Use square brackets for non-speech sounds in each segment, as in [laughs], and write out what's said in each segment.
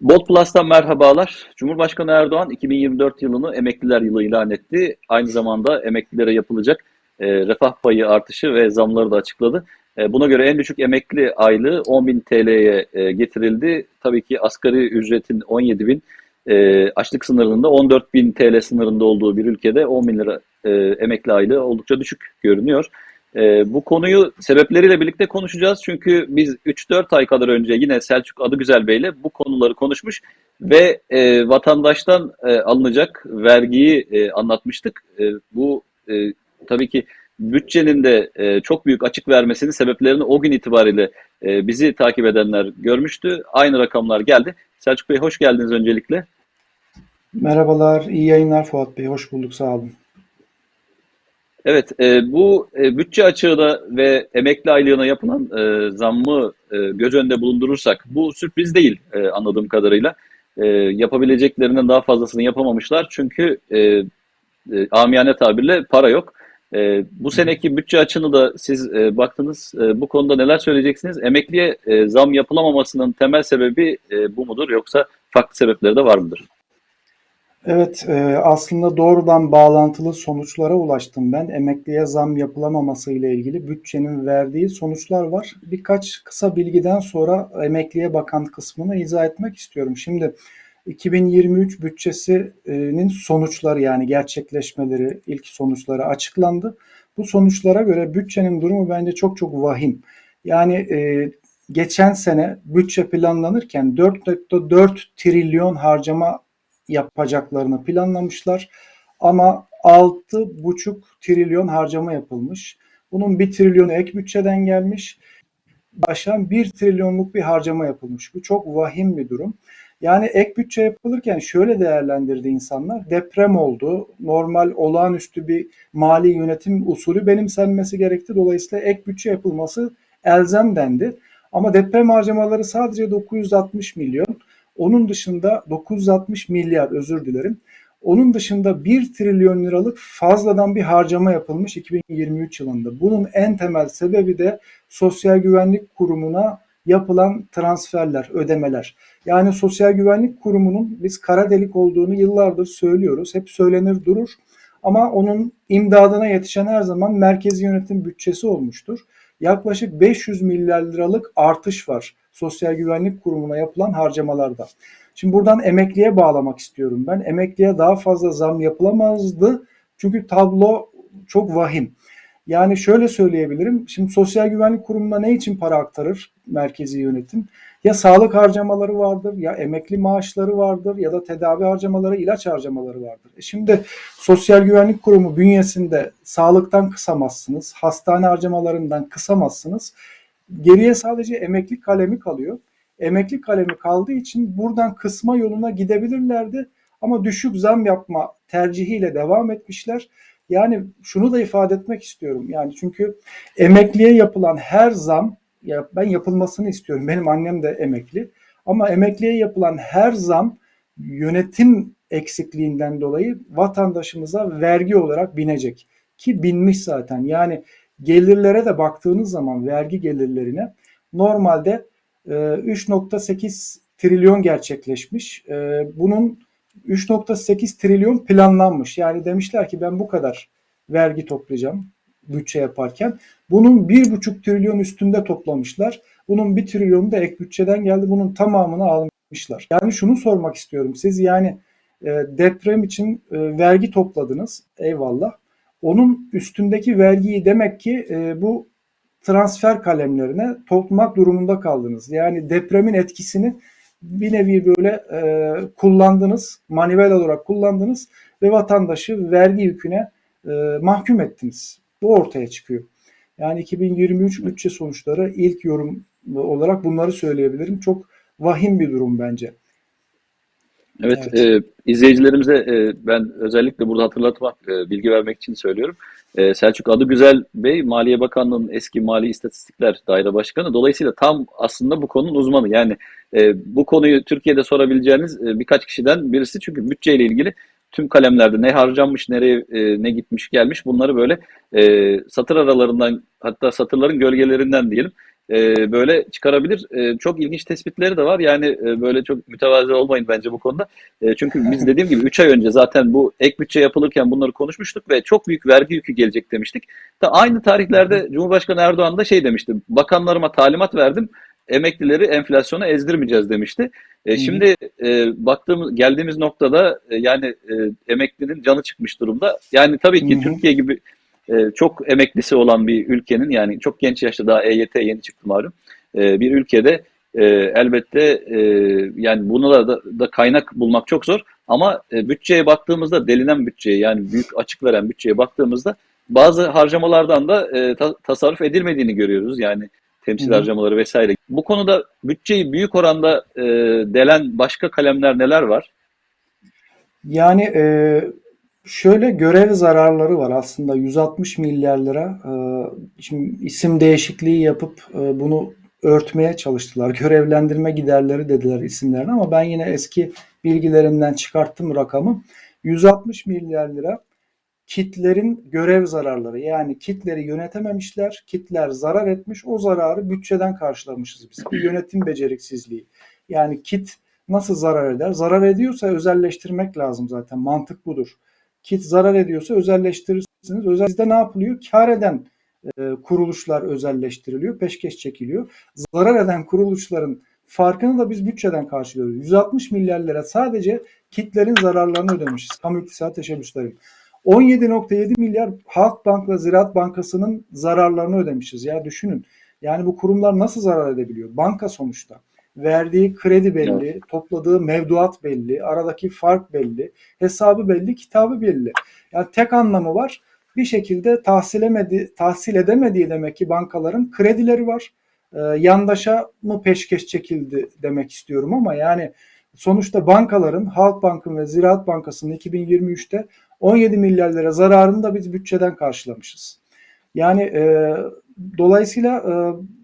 Bolt Plus'tan merhabalar. Cumhurbaşkanı Erdoğan 2024 yılını emekliler yılı ilan etti. Aynı zamanda emeklilere yapılacak e, refah payı artışı ve zamları da açıkladı. E, buna göre en düşük emekli aylığı 10.000 TL'ye e, getirildi. Tabii ki asgari ücretin 17.000, e, açlık sınırında 14.000 TL sınırında olduğu bir ülkede 10.000 lira e, emekli aylığı oldukça düşük görünüyor. E, bu konuyu sebepleriyle birlikte konuşacağız. Çünkü biz 3-4 ay kadar önce yine Selçuk Adıgüzel Bey ile bu konuları konuşmuş ve e, vatandaştan e, alınacak vergiyi e, anlatmıştık. E, bu e, tabii ki bütçenin de e, çok büyük açık vermesinin sebeplerini o gün itibariyle e, bizi takip edenler görmüştü. Aynı rakamlar geldi. Selçuk Bey hoş geldiniz öncelikle. Merhabalar, iyi yayınlar Fuat Bey. Hoş bulduk, sağ olun. Evet, e, bu e, bütçe açığına ve emekli aylığına yapılan e, zammı e, göz önünde bulundurursak bu sürpriz değil e, anladığım kadarıyla. E, yapabileceklerinden daha fazlasını yapamamışlar çünkü e, e, amiyane tabirle para yok. E, bu seneki bütçe açığını da siz e, baktınız. E, bu konuda neler söyleyeceksiniz? Emekliye e, zam yapılamamasının temel sebebi e, bu mudur yoksa farklı sebepleri de var mıdır? Evet, e, aslında doğrudan bağlantılı sonuçlara ulaştım ben. Emekliye zam yapılamaması ile ilgili bütçenin verdiği sonuçlar var. Birkaç kısa bilgiden sonra emekliye bakan kısmını izah etmek istiyorum. Şimdi 2023 bütçesinin sonuçları yani gerçekleşmeleri, ilk sonuçları açıklandı. Bu sonuçlara göre bütçenin durumu bence çok çok vahim. Yani e, geçen sene bütçe planlanırken 4.4 trilyon harcama yapacaklarını planlamışlar. Ama 6,5 trilyon harcama yapılmış. Bunun 1 trilyonu ek bütçeden gelmiş. Baştan 1 trilyonluk bir harcama yapılmış. Bu çok vahim bir durum. Yani ek bütçe yapılırken şöyle değerlendirdi insanlar. Deprem oldu. Normal olağanüstü bir mali yönetim usulü benimsenmesi gerekti. Dolayısıyla ek bütçe yapılması elzem dendi. Ama deprem harcamaları sadece 960 milyon. Onun dışında 960 milyar özür dilerim. Onun dışında 1 trilyon liralık fazladan bir harcama yapılmış 2023 yılında. Bunun en temel sebebi de Sosyal Güvenlik Kurumu'na yapılan transferler, ödemeler. Yani Sosyal Güvenlik Kurumu'nun biz kara delik olduğunu yıllardır söylüyoruz. Hep söylenir durur. Ama onun imdadına yetişen her zaman merkezi yönetim bütçesi olmuştur. Yaklaşık 500 milyar liralık artış var Sosyal Güvenlik Kurumu'na yapılan harcamalarda. Şimdi buradan emekliye bağlamak istiyorum ben. Emekliye daha fazla zam yapılamazdı. Çünkü tablo çok vahim. Yani şöyle söyleyebilirim. Şimdi Sosyal Güvenlik Kurumu'na ne için para aktarır merkezi yönetim? Ya sağlık harcamaları vardır, ya emekli maaşları vardır, ya da tedavi harcamaları, ilaç harcamaları vardır. E şimdi Sosyal Güvenlik Kurumu bünyesinde sağlıktan kısamazsınız, hastane harcamalarından kısamazsınız. Geriye sadece emekli kalemi kalıyor. Emekli kalemi kaldığı için buradan kısma yoluna gidebilirlerdi ama düşük zam yapma tercihiyle devam etmişler. Yani şunu da ifade etmek istiyorum. Yani çünkü emekliye yapılan her zam ya ben yapılmasını istiyorum. Benim annem de emekli. Ama emekliye yapılan her zam yönetim eksikliğinden dolayı vatandaşımıza vergi olarak binecek. Ki binmiş zaten. Yani gelirlere de baktığınız zaman vergi gelirlerine normalde 3.8 e, trilyon gerçekleşmiş. E, bunun 3.8 trilyon planlanmış. Yani demişler ki ben bu kadar vergi toplayacağım bütçe yaparken. Bunun 1.5 trilyon üstünde toplamışlar. Bunun 1 trilyonu da ek bütçeden geldi. Bunun tamamını almışlar. Yani şunu sormak istiyorum. Siz yani e, deprem için vergi topladınız. Eyvallah. Onun üstündeki vergiyi demek ki e, bu transfer kalemlerine toplamak durumunda kaldınız. Yani depremin etkisini bir nevi böyle e, kullandınız, manuel olarak kullandınız ve vatandaşı vergi yüküne e, mahkum ettiniz. Bu ortaya çıkıyor. Yani 2023 bütçe sonuçları ilk yorum olarak bunları söyleyebilirim. Çok vahim bir durum bence. Evet, evet. E, izleyicilerimize e, ben özellikle burada hatırlatmak, e, bilgi vermek için söylüyorum. E, Selçuk Adıgüzel Bey, Maliye Bakanlığı'nın eski Mali İstatistikler Daire Başkanı. Dolayısıyla tam aslında bu konunun uzmanı. Yani e, bu konuyu Türkiye'de sorabileceğiniz e, birkaç kişiden birisi. Çünkü bütçeyle ilgili tüm kalemlerde ne harcanmış, nereye e, ne gitmiş gelmiş bunları böyle e, satır aralarından hatta satırların gölgelerinden diyelim e, böyle çıkarabilir. E, çok ilginç tespitleri de var. Yani e, böyle çok mütevazi olmayın bence bu konuda. E, çünkü biz dediğim gibi 3 ay önce zaten bu ek bütçe yapılırken bunları konuşmuştuk ve çok büyük vergi yükü gelecek demiştik. Ta aynı tarihlerde Cumhurbaşkanı Erdoğan da şey demişti. Bakanlarıma talimat verdim. Emeklileri enflasyona ezdirmeyeceğiz demişti. E, şimdi e, baktığımız geldiğimiz noktada e, yani e, emeklinin canı çıkmış durumda. Yani tabii ki Hı hı. Türkiye gibi çok emeklisi olan bir ülkenin yani çok genç yaşta daha EYT yeni çıktı malum e, bir ülkede e, elbette e, yani buna da, da kaynak bulmak çok zor ama e, bütçeye baktığımızda delinen bütçeye yani büyük açık veren bütçeye baktığımızda bazı harcamalardan da ta- tasarruf edilmediğini görüyoruz yani temsil Hı hı. harcamaları vesaire. Bu konuda bütçeyi büyük oranda delen başka kalemler neler var? Yani e, şöyle görev zararları var aslında 160 milyar lira. E, şimdi isim değişikliği yapıp e, bunu örtmeye çalıştılar. [laughs] Görevlendirme giderleri dediler isimlerine ama ben yine eski bilgilerimden çıkarttım rakamı. 160 milyar lira kitlerin görev zararları. Yani kitleri yönetememişler, kitler zarar etmiş, o zararı bütçeden karşılamışız biz. Bir yönetim beceriksizliği. Yani kit nasıl zarar eder? Zarar ediyorsa özelleştirmek lazım zaten. Mantık budur. Kit zarar ediyorsa özelleştirirsiniz. Özel bizde ne yapılıyor? Kar eden e, kuruluşlar özelleştiriliyor, peşkeş çekiliyor. Zarar eden kuruluşların farkını da biz bütçeden karşılıyoruz. 160 milyar lira sadece kitlerin zararlarını ödemişiz. Kamu iktisat teşebbüslerin. 17.7 milyar Halkbank ve Ziraat Bankası'nın zararlarını ödemişiz. Ya düşünün. Yani bu kurumlar nasıl zarar edebiliyor? Banka sonuçta. Verdiği kredi belli, topladığı mevduat belli, aradaki fark belli, hesabı belli, kitabı belli. Yani tek anlamı var. Bir şekilde tahsil, emedi, tahsil edemediği demek ki bankaların kredileri var. Ee, yandaşa mı peşkeş çekildi demek istiyorum ama yani sonuçta bankaların Halkbank'ın ve Ziraat Bankası'nın 2023'te 17 milyar lira zararını da biz bütçeden karşılamışız. Yani e, dolayısıyla e,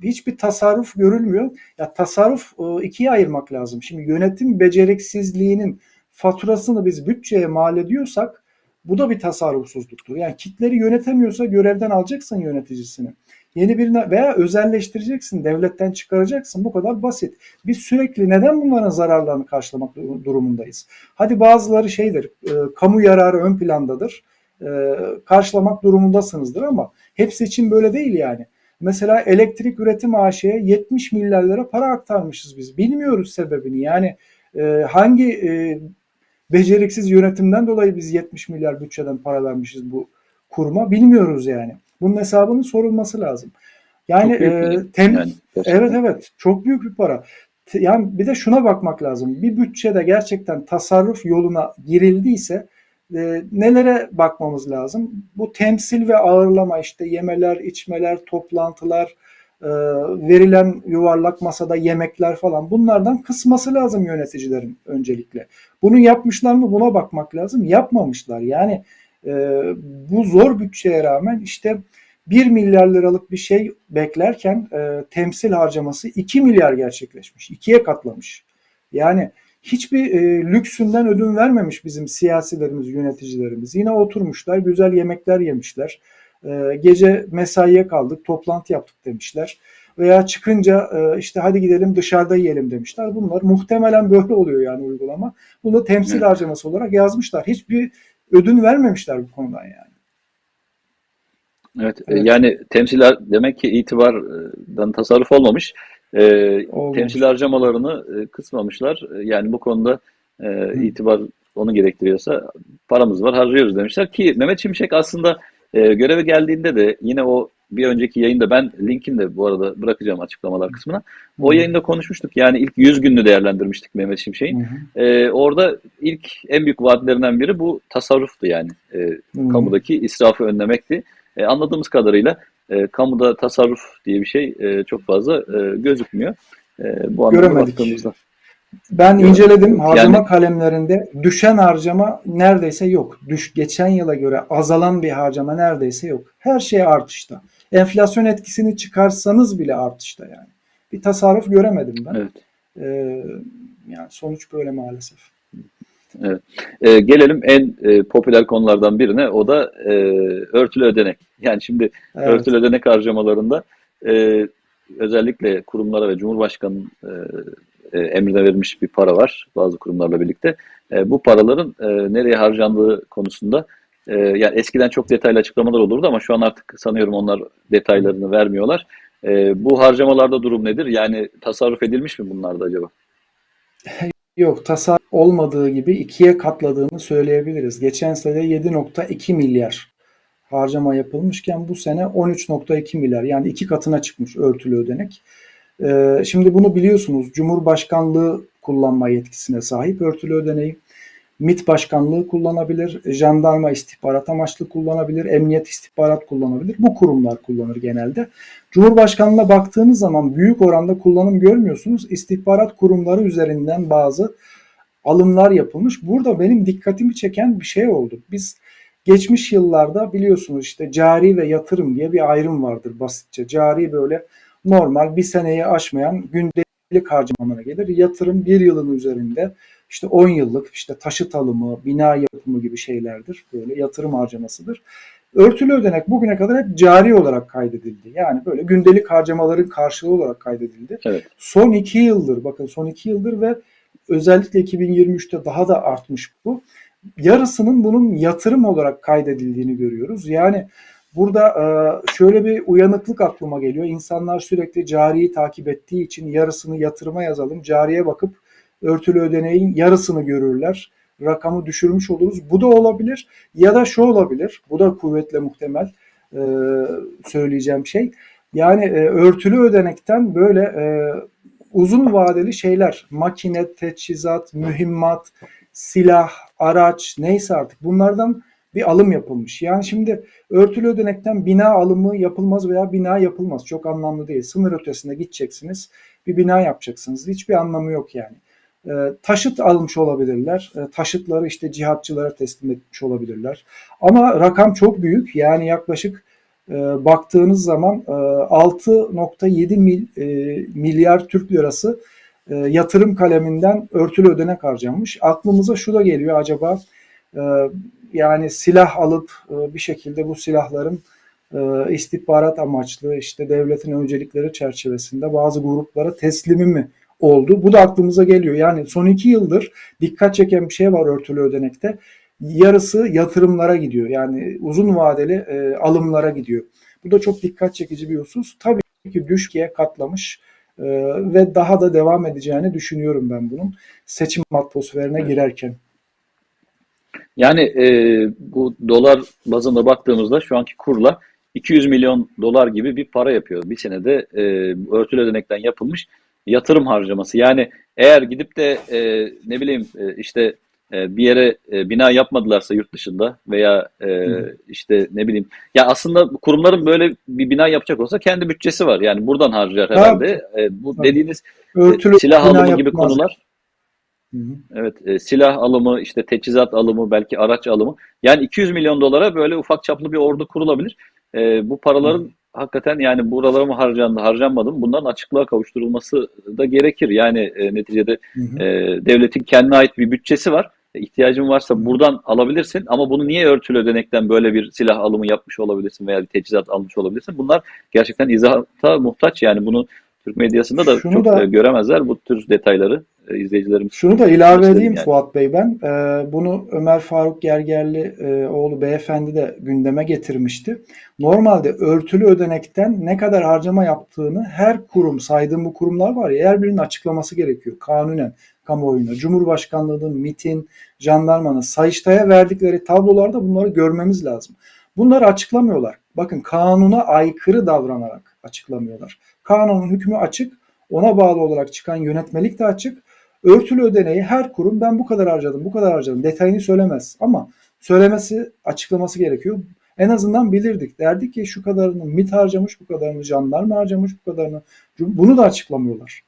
hiçbir tasarruf görülmüyor. Ya tasarruf e, ikiye ayırmak lazım. Şimdi yönetim beceriksizliğinin faturasını biz bütçeye mal ediyorsak bu da bir tasarrufsuzluktur. Yani kitleri yönetemiyorsa görevden alacaksın yöneticisini. Yeni birine veya özelleştireceksin, devletten çıkaracaksın. Bu kadar basit. Biz sürekli neden bunların zararlarını karşılamak durumundayız? Hadi bazıları şeydir, e, kamu yararı ön plandadır. E, karşılamak durumundasınızdır ama hepsi için böyle değil yani. Mesela elektrik üretim AŞ'ye 70 milyar lira para aktarmışız biz. Bilmiyoruz sebebini. Yani e, hangi e, beceriksiz yönetimden dolayı biz 70 milyar bütçeden para vermişiz bu kuruma bilmiyoruz yani. Bunun hesabının sorulması lazım. Yani, e, tem- yani gerçekten. evet evet çok büyük bir para. Yani bir de şuna bakmak lazım. Bir bütçede gerçekten tasarruf yoluna girildiyse e, nelere bakmamız lazım? Bu temsil ve ağırlama işte yemeler, içmeler, toplantılar, e, verilen yuvarlak masada yemekler falan bunlardan kısması lazım yöneticilerin öncelikle. Bunu yapmışlar mı buna bakmak lazım. Yapmamışlar. Yani e, bu zor bütçeye rağmen işte 1 milyar liralık bir şey beklerken e, temsil harcaması 2 milyar gerçekleşmiş. 2'ye katlamış. Yani hiçbir e, lüksünden ödün vermemiş bizim siyasilerimiz, yöneticilerimiz. Yine oturmuşlar, güzel yemekler yemişler. E, gece mesaiye kaldık, toplantı yaptık demişler. Veya çıkınca e, işte hadi gidelim dışarıda yiyelim demişler. Bunlar muhtemelen böyle oluyor yani uygulama. Bunu temsil Evet. harcaması olarak yazmışlar. Hiçbir ödün vermemişler bu konudan yani. Evet, Evet. yani temsiler demek ki itibardan tasarruf olmamış. E, Olmamış. temsil harcamalarını e, kısmamışlar. E, Yani bu konuda e, itibar onu gerektiriyorsa paramız var harcıyoruz demişler ki Mehmet Şimşek aslında e, göreve geldiğinde de yine o bir önceki yayında ben linkini de bu arada bırakacağım açıklamalar kısmına. O Hı. yayında konuşmuştuk. Yani ilk 100 gününü değerlendirmiştik Mehmet Şimşek'in. Hı hı. E, orada ilk en büyük vaatlerinden biri bu tasarruftu yani. E, Hı. kamudaki israfı önlemekti. E, anladığımız kadarıyla e, kamuda tasarruf diye bir şey e, çok fazla e, gözükmüyor. E, bu anlamda Göremedik. baktığımızda. Ben inceledim harcama Yani- kalemlerinde düşen harcama neredeyse yok. Düş geçen yıla göre azalan bir harcama neredeyse yok. Her şey artışta. Enflasyon etkisini çıkarsanız bile artışta yani. Bir tasarruf göremedim ben. Evet. Ee, yani sonuç böyle maalesef. E, gelelim en e, popüler konulardan birine. O da e, örtülü ödenek. Yani şimdi Evet. örtülü ödenek harcamalarında e, özellikle kurumlara ve Cumhurbaşkanı'nın e, e, emrine verilmiş bir para var bazı kurumlarla birlikte. E, bu paraların e, nereye harcandığı konusunda e, yani eskiden çok detaylı açıklamalar olurdu ama şu an artık sanıyorum onlar detaylarını vermiyorlar. E, bu harcamalarda durum nedir? Yani tasarruf edilmiş mi bunlarda acaba? [laughs] Yok, tasarruf olmadığı gibi ikiye katladığını söyleyebiliriz. Geçen sene 7.2 milyar harcama yapılmışken bu sene 13.2 milyar yani iki katına çıkmış örtülü ödenek. Ee, şimdi bunu biliyorsunuz Cumhurbaşkanlığı kullanma yetkisine sahip örtülü ödeneği. MİT Başkanlığı kullanabilir, jandarma istihbarat amaçlı kullanabilir, emniyet istihbarat kullanabilir. Bu kurumlar kullanır genelde. Cumhurbaşkanlığına baktığınız zaman büyük oranda kullanım görmüyorsunuz. İstihbarat kurumları üzerinden bazı alımlar yapılmış. Burada benim dikkatimi çeken bir şey oldu. Biz geçmiş yıllarda biliyorsunuz işte cari ve yatırım diye bir ayrım vardır basitçe. Cari böyle normal bir seneyi aşmayan gündelik harcamana gelir. Yatırım bir yılın üzerinde işte 10 yıllık işte taşıt alımı, bina yapımı gibi şeylerdir. Böyle yatırım harcamasıdır. Örtülü ödenek bugüne kadar hep cari olarak kaydedildi. Yani böyle gündelik harcamaların karşılığı olarak kaydedildi. Evet. Son iki yıldır bakın son iki yıldır ve özellikle 2023'te daha da artmış bu. Yarısının bunun yatırım olarak kaydedildiğini görüyoruz. Yani burada e, şöyle bir uyanıklık aklıma geliyor. İnsanlar sürekli cariyi takip ettiği için yarısını yatırıma yazalım. Cariye bakıp örtülü ödeneğin yarısını görürler. Rakamı düşürmüş oluruz. Bu da olabilir. Ya da şu olabilir. Bu da kuvvetle muhtemel e, söyleyeceğim şey. Yani e, örtülü ödenekten böyle e, uzun vadeli şeyler, makine, teçhizat, mühimmat, silah, araç neyse artık bunlardan bir alım yapılmış. Yani şimdi örtülü ödenekten bina alımı yapılmaz veya bina yapılmaz. Çok anlamlı değil. Sınır ötesine gideceksiniz. Bir bina yapacaksınız. Hiçbir anlamı yok yani. E, taşıt almış olabilirler. E, taşıtları işte cihatçılara teslim etmiş olabilirler. Ama rakam çok büyük. Yani yaklaşık e, baktığınız zaman e, 6.7 mil, e, milyar Türk lirası e, yatırım kaleminden örtülü ödenek harcanmış. Aklımıza şu da geliyor acaba e, yani silah alıp e, bir şekilde bu silahların e, istihbarat amaçlı işte devletin öncelikleri çerçevesinde bazı gruplara teslimi mi oldu? Bu da aklımıza geliyor. Yani son iki yıldır dikkat çeken bir şey var örtülü ödenekte. Yarısı yatırımlara gidiyor. Yani uzun vadeli e, alımlara gidiyor. Bu da çok dikkat çekici bir husus. Tabii ki düşkiye katlamış e, ve daha da devam edeceğini düşünüyorum ben bunun seçim atmosferine girerken. Yani e, bu dolar bazında baktığımızda şu anki kurla 200 milyon dolar gibi bir para yapıyor. Bir senede e, örtülü ödenekten yapılmış yatırım harcaması. Yani eğer gidip de e, ne bileyim e, işte e, bir yere e, bina yapmadılarsa yurt dışında veya e, işte ne bileyim ya aslında kurumların böyle bir bina yapacak olsa kendi bütçesi var. Yani buradan harcar herhalde. E, bu Tabii. dediğiniz e, Örtülü silah alımı gibi yapılmaz. konular Hı hı. Evet, e, silah alımı, işte teçhizat alımı, belki araç alımı. Yani 200 milyon dolara böyle ufak çaplı bir ordu kurulabilir. E, bu paraların hakikaten yani buralara mı harcandı, harcanmadı mı? Bunların açıklığa kavuşturulması da gerekir. Yani e, neticede Hı hı. e, devletin kendine ait bir bütçesi var. E, ihtiyacın varsa buradan alabilirsin ama bunu niye örtülü ödenekten böyle bir silah alımı yapmış olabilirsin veya bir teçhizat almış olabilirsin? Bunlar gerçekten izahata muhtaç. Yani bunu Türk medyasında da Şunu çok da- e, göremezler bu tür detayları e, izleyicilerimiz. Şunu da ilave edeyim yani. Fuat Bey ben. Ee, bunu Ömer Faruk Gergerli e, oğlu beyefendi de gündeme getirmişti. Normalde örtülü ödenekten ne kadar harcama yaptığını her kurum, saydığım bu kurumlar var ya her birinin açıklaması gerekiyor kanunen kamuoyuna. Cumhurbaşkanlığının, MİT'in, jandarmanın Sayıştay'a verdikleri tablolarda bunları görmemiz lazım. Bunları açıklamıyorlar. Bakın kanuna aykırı davranarak açıklamıyorlar. Kanunun hükmü açık. Ona bağlı olarak çıkan yönetmelik de açık. Örtülü ödeneği her kurum ben bu kadar harcadım, bu kadar harcadım detayını söylemez. Ama söylemesi, açıklaması gerekiyor. En azından bilirdik. Derdik ki şu kadarını MİT harcamış, bu kadarını jandarma harcamış, bu kadarını. Bunu da açıklamıyorlar.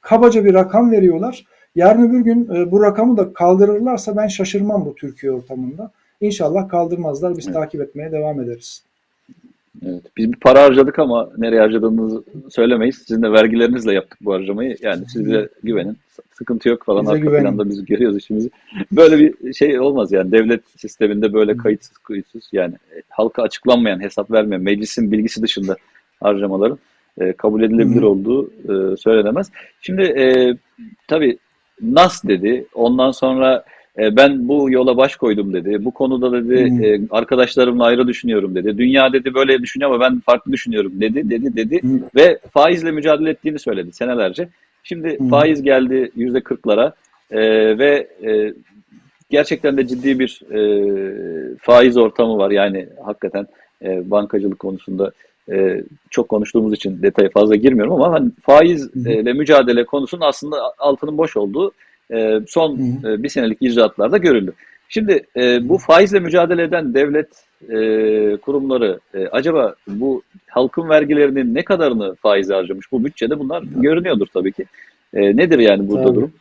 Kabaca bir rakam veriyorlar. Yarın öbür gün e, bu rakamı da kaldırırlarsa ben şaşırmam bu Türkiye ortamında. İnşallah kaldırmazlar. Biz Evet. takip etmeye devam ederiz. Evet. Biz bir para harcadık ama nereye harcadığımızı söylemeyiz. Sizin de vergilerinizle yaptık bu harcamayı. Yani siz bize güvenin. Sıkıntı yok falan. Bize Arka güvenin. planda biz görüyoruz işimizi. Böyle bir şey olmaz yani. Devlet sisteminde böyle kayıtsız kuyutsuz yani e, halka açıklanmayan, hesap vermeyen, meclisin bilgisi dışında harcamaların e, kabul edilebilir Hı hı. olduğu e, söylenemez. Şimdi e, tabii Nas dedi. Ondan sonra e, ben bu yola baş koydum dedi. Bu konuda dedi Hı. e, arkadaşlarımla ayrı düşünüyorum dedi. Dünya dedi böyle düşünüyor ama ben farklı düşünüyorum dedi dedi dedi Hı. ve faizle mücadele ettiğini söyledi senelerce. Şimdi Hı. faiz geldi yüzde kırklara e, ve e, gerçekten de ciddi bir e, faiz ortamı var. Yani hakikaten e, bankacılık konusunda e, çok konuştuğumuz için detaya fazla girmiyorum ama hani faizle mücadele konusunun aslında altının boş olduğu e, son e, bir senelik icraatlarda görüldü. Şimdi e, bu faizle mücadele eden devlet e, kurumları e, acaba bu halkın vergilerinin ne kadarını faize harcamış? Bu bütçede bunlar görünüyordur tabii ki. E, nedir yani burada Tabii. durum?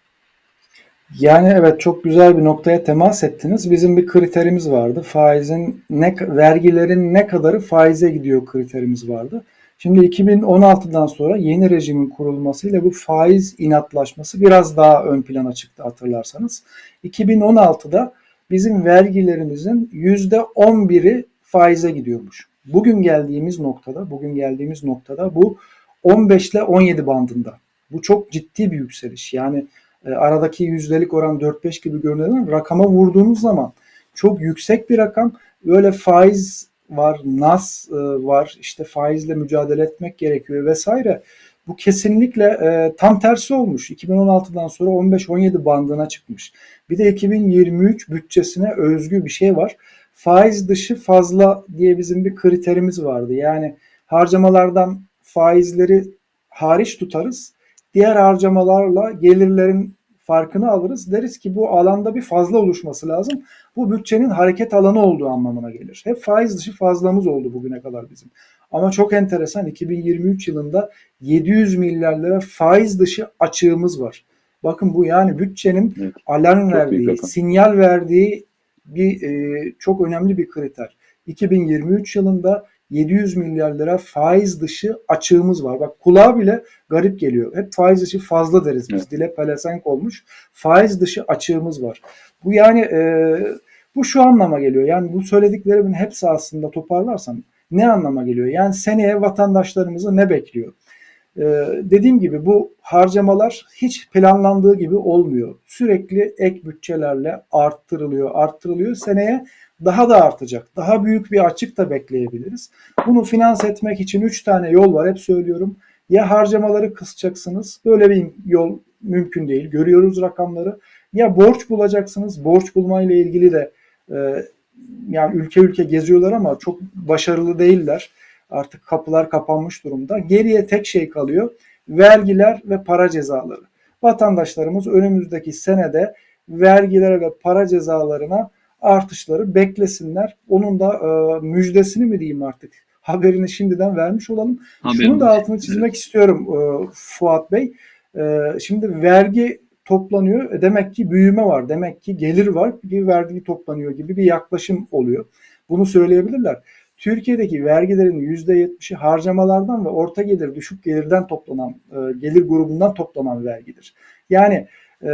Yani evet çok güzel bir noktaya temas ettiniz. Bizim bir kriterimiz vardı. Faizin ne vergilerin ne kadarı faize gidiyor kriterimiz vardı. Şimdi 2016'dan sonra yeni rejimin kurulmasıyla bu faiz inatlaşması biraz daha ön plana çıktı hatırlarsanız. 2016'da bizim vergilerimizin %11'i faize gidiyormuş. Bugün geldiğimiz noktada, bugün geldiğimiz noktada bu 15 ile 17 bandında. Bu çok ciddi bir yükseliş. Yani e, aradaki yüzdelik oran 4-5 gibi ama rakama vurduğunuz zaman çok yüksek bir rakam. Böyle faiz var, nas e, var, işte faizle mücadele etmek gerekiyor vesaire. Bu kesinlikle e, tam tersi olmuş. 2016'dan sonra 15-17 bandına çıkmış. Bir de 2023 bütçesine özgü bir şey var. Faiz dışı fazla diye bizim bir kriterimiz vardı. Yani harcamalardan faizleri hariç tutarız. Diğer harcamalarla gelirlerin farkını alırız. Deriz ki bu alanda bir fazla oluşması lazım. Bu bütçenin hareket alanı olduğu anlamına gelir. Hep faiz dışı fazlamız oldu bugüne kadar bizim. Ama çok enteresan 2023 yılında 700 milyar lira faiz dışı açığımız var. Bakın bu yani bütçenin Evet. alarm verdiği, sinyal verdiği bir e, çok önemli bir kriter. 2023 yılında 700 milyar lira faiz dışı açığımız var. Bak kulağa bile garip geliyor. Hep faiz dışı fazla deriz biz. Evet. Dile pelesenk olmuş. Faiz dışı açığımız var. Bu yani e, bu şu anlama geliyor. Yani bu söylediklerimin hepsi aslında toparlarsam ne anlama geliyor? Yani seneye vatandaşlarımızı ne bekliyor? Ee, dediğim gibi bu harcamalar hiç planlandığı gibi olmuyor. Sürekli ek bütçelerle arttırılıyor, arttırılıyor. Seneye daha da artacak. Daha büyük bir açık da bekleyebiliriz. Bunu finanse etmek için 3 tane yol var. Hep söylüyorum. Ya harcamaları kısacaksınız. Böyle bir yol mümkün değil. Görüyoruz rakamları. Ya borç bulacaksınız. Borç bulmayla ilgili de e, yani ülke ülke geziyorlar ama çok başarılı değiller. Artık kapılar kapanmış durumda. Geriye tek şey kalıyor. Vergiler ve para cezaları. Vatandaşlarımız önümüzdeki senede vergilere ve para cezalarına artışları beklesinler. Onun da e, müjdesini mi diyeyim artık haberini şimdiden vermiş olalım. Şunu da altını çizmek istiyorum e, Fuat Bey. E, şimdi vergi toplanıyor. E, demek ki büyüme var. Demek ki gelir var. Bir vergi toplanıyor gibi bir yaklaşım oluyor. Bunu söyleyebilirler. Türkiye'deki vergilerin %70'i harcamalardan ve orta gelir, düşük gelirden toplanan, e, gelir grubundan toplanan vergidir. Yani e,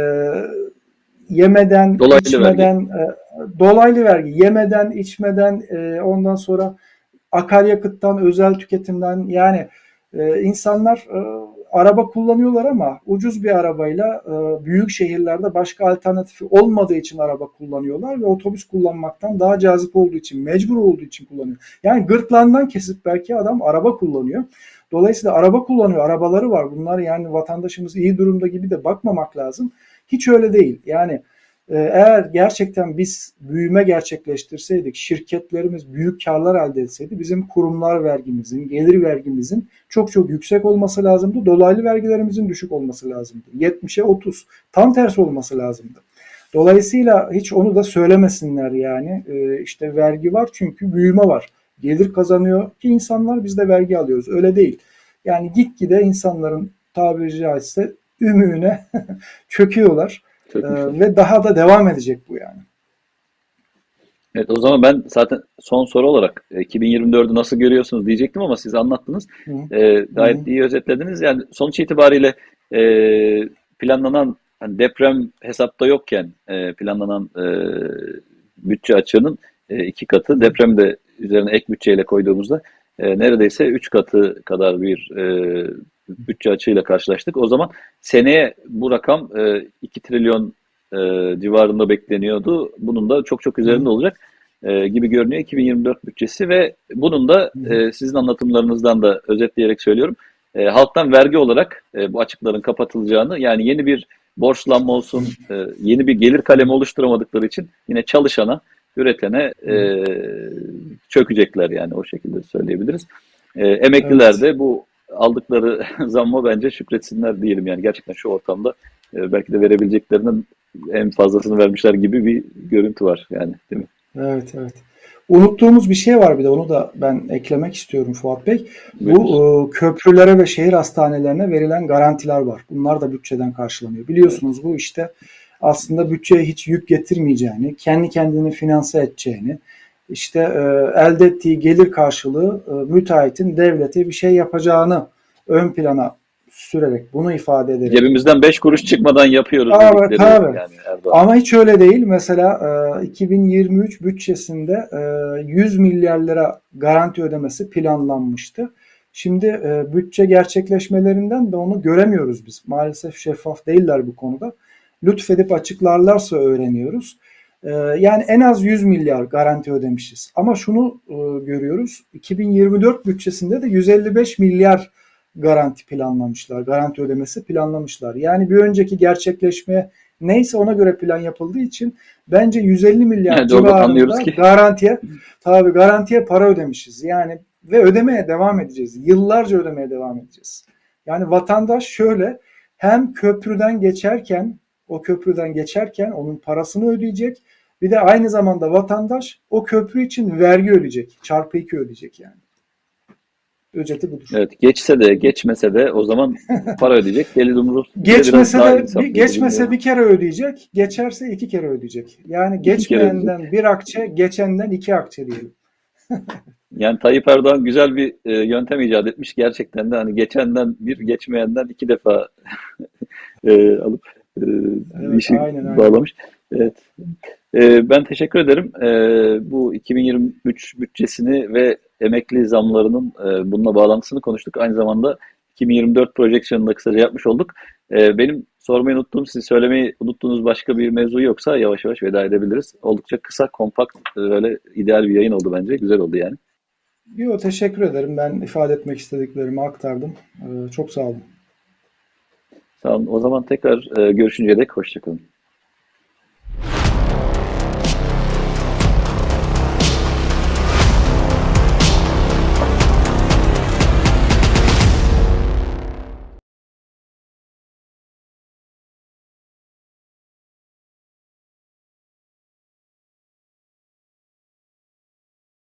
yemeden, Dolaylı içmeden, e, dolaylı vergi, yemeden, içmeden, e, ondan sonra akaryakıttan, özel tüketimden yani e, insanlar e, araba kullanıyorlar ama ucuz bir arabayla e, büyük şehirlerde başka alternatifi olmadığı için araba kullanıyorlar ve otobüs kullanmaktan daha cazip olduğu için, mecbur olduğu için kullanıyor. Yani gırtlağından kesip belki adam araba kullanıyor. Dolayısıyla araba kullanıyor, arabaları var. Bunlar yani vatandaşımız iyi durumda gibi de bakmamak lazım. Hiç öyle değil. Yani e, eğer gerçekten biz büyüme gerçekleştirseydik, şirketlerimiz büyük karlar elde etseydi bizim kurumlar vergimizin, gelir vergimizin çok çok yüksek olması lazımdı. Dolaylı vergilerimizin düşük olması lazımdı. 70'e 30. Tam tersi olması lazımdı. Dolayısıyla hiç onu da söylemesinler yani. E, işte vergi var çünkü büyüme var. Gelir kazanıyor ki insanlar biz de vergi alıyoruz. Öyle değil. Yani gitgide insanların tabiri caizse ümüğüne [laughs] çöküyorlar. Ee, ve daha da devam edecek bu yani. Evet o zaman ben zaten son soru olarak 2024'ü nasıl görüyorsunuz diyecektim ama siz anlattınız. Hı. Ee, gayet Hı. iyi özetlediniz. Yani sonuç itibariyle e, planlanan hani deprem hesapta yokken e, planlanan e, bütçe açığının e, iki katı deprem de üzerine ek bütçeyle koyduğumuzda e, neredeyse 3 katı kadar bir e, bütçe açığıyla karşılaştık. O zaman seneye bu rakam e, 2 trilyon e, civarında bekleniyordu. Bunun da çok çok üzerinde olacak e, gibi görünüyor 2024 bütçesi ve bunun da e, sizin anlatımlarınızdan da özetleyerek söylüyorum. E, halktan vergi olarak e, bu açıkların kapatılacağını yani yeni bir borçlanma olsun, e, yeni bir gelir kalemi oluşturamadıkları için yine çalışana, üretene e, çökecekler yani o şekilde söyleyebiliriz. E, emekliler Evet. de bu aldıkları [laughs] zamma bence şükretsinler diyelim yani gerçekten şu ortamda e, belki de verebileceklerinin en fazlasını vermişler gibi bir görüntü var yani değil mi? Evet, evet. Unuttuğumuz bir şey var bir de onu da ben eklemek istiyorum Fuat Bey. Bu e, köprülere ve şehir hastanelerine verilen garantiler var. Bunlar da bütçeden karşılanıyor. Biliyorsunuz bu işte aslında bütçeye hiç yük getirmeyeceğini, kendi kendini finanse edeceğini, işte e, elde ettiği gelir karşılığı e, müteahhitin devlete bir şey yapacağını ön plana sürerek bunu ifade ederek Cebimizden 5 kuruş çıkmadan yapıyoruz dedikleri tabii. yani Erdoğan. Ama hiç öyle değil. Mesela e, 2023 bütçesinde e, 100 milyar lira garanti ödemesi planlanmıştı. Şimdi e, bütçe gerçekleşmelerinden de onu göremiyoruz biz. Maalesef şeffaf değiller bu konuda. Lütfedip açıklarlarsa öğreniyoruz. E, yani en az 100 milyar garanti ödemişiz. Ama şunu e, görüyoruz. 2024 bütçesinde de 155 milyar garanti planlamışlar. Garanti ödemesi planlamışlar. Yani bir önceki gerçekleşmeye neyse ona göre plan yapıldığı için bence 150 milyar Yani civarında ki- garantiye tabii garantiye para ödemişiz. Yani ve ödemeye devam edeceğiz. Yıllarca ödemeye devam edeceğiz. Yani vatandaş şöyle hem köprüden geçerken o köprüden geçerken onun parasını ödeyecek. Bir de aynı zamanda vatandaş o köprü için vergi ödeyecek. Çarpı iki ödeyecek yani. Özeti budur. Evet geçse de geçmese de o zaman [laughs] para ödeyecek. Gelir umurur. Geçmese de bir, geçmese gibi. bir kere ödeyecek, geçerse iki kere ödeyecek. Yani kere geçmeyenden bir akçe, geçenden iki akçe diyelim. [laughs] Yani Tayyip Erdoğan güzel bir e, yöntem icat etmiş. Gerçekten de hani geçenden bir, geçmeyenden iki defa [laughs] e, alıp e, Evet, işi aynen, aynen. bağlamış. Evet. E, ben teşekkür ederim. E, bu 2023 bütçesini ve emekli zamlarının e, bununla bağlantısını konuştuk. Aynı zamanda 2024 projeksiyonunu da kısaca yapmış olduk. E, benim sormayı unuttuğum, siz söylemeyi unuttuğunuz başka bir mevzu yoksa yavaş yavaş veda edebiliriz. Oldukça kısa, kompakt, e, böyle ideal bir yayın oldu bence. Güzel oldu yani. Yo, teşekkür ederim. Ben ifade etmek istediklerimi aktardım. Ee, çok sağ olun. Sağ olun. O zaman tekrar e, görüşünceye dek hoşçakalın.